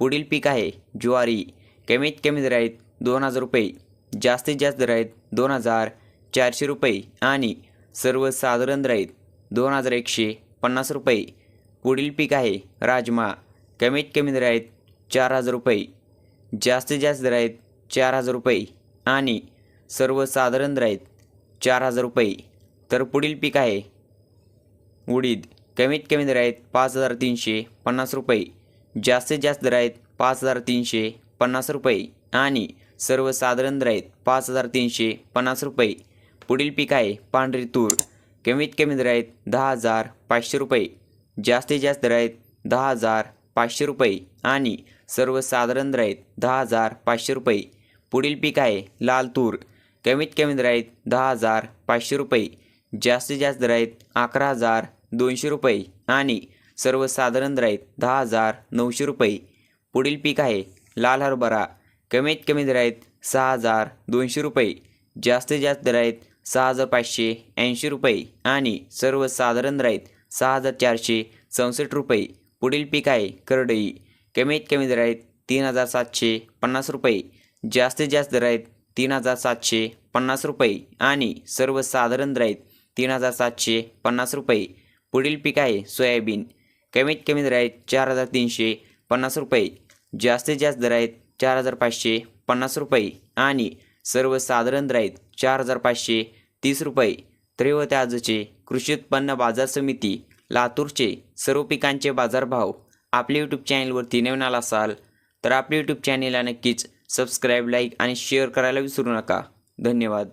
पुढील पीक आहे ज्वारी. कमीत कमी दर आहेत दोन हजार रुपये जास्तीत जास्त दर आहेत दोन हजार चारशे रुपये आणि सर्वसाधारण दर आहेत दोन हजार एकशे पन्नास रुपये. पुढील पीक आहे राजमा. कमीत कमी दर आहेत चार हजार रुपये जास्तीत जास्त दर आहेत चार हजार रुपये आणि सर्वसाधारण दर आहेत चार हजार रुपये. तर पुढील पीक आहे उडीद. कमीत कमी दर आहेत पाच हजार तीनशे पन्नास रुपये. जास्तीत जास्त दर आहेत पाच हजार तीनशे पन्नास रुपये आणि सर्वसाधारण दर आहेत पाच हजार तीनशे पन्नास रुपये. पुढील पीक आहे पांढरी तूर. कमीत कमी दर आहेत दहा हजार पाचशे रुपये. जास्तीत जास्त दर आहेत दहा हजार पाचशे रुपये आणि सर्वसाधारण दर आहेत दहा हजार पाचशे रुपये. पुढील पीक आहे लाल तूर. कमीत कमी दर आहेत दहा हजार पाचशे रुपये. जास्तीत जास्त दर आहेत अकरा हजार दोनशे रुपये आणि सर्वसाधारण दर आहेत दहा हजार नऊशे रुपये. पुढील पीक आहे लाल हरभरा. कमीत कमी दर आहेत सहा हजार दोनशे रुपये. जास्तीत जास्त दर आहेत सहा हजार पाचशे ऐंशी रुपये आणि सर्वसाधारण दर आहेत सहा हजार चारशे चौसष्ट रुपये. पुढील पीक आहे करडई. कमीत कमी दर आहेत तीन हजार सातशे पन्नास रुपये. जास्तीत जास्त दर आहेत तीन हजार सातशे पन्नास रुपये आणि सर्वसाधारण दराईत तीन हजार सातशे पन्नास रुपये. पुढील पीक आहे सोयाबीन. कमीत कमी दर आहेत चार हजार तीनशे पन्नास रुपये. जास्तीत जास्त दर आहेत चार हजार पाचशे पन्नास रुपये. आणि सर्वसाधारण दर आहेत चार हजार पाचशे तीस रुपये. तर आजचे कृषी उत्पन्न बाजार समिती लातूरचे सर्व पिकांचे बाजारभाव आपल्या यूट्यूब चॅनलवरती नवीन आला असाल तर आपल्या यूट्यूब चॅनलला नक्कीच सबस्क्राईब लाईक आणि शेअर करायला विसरू नका. धन्यवाद.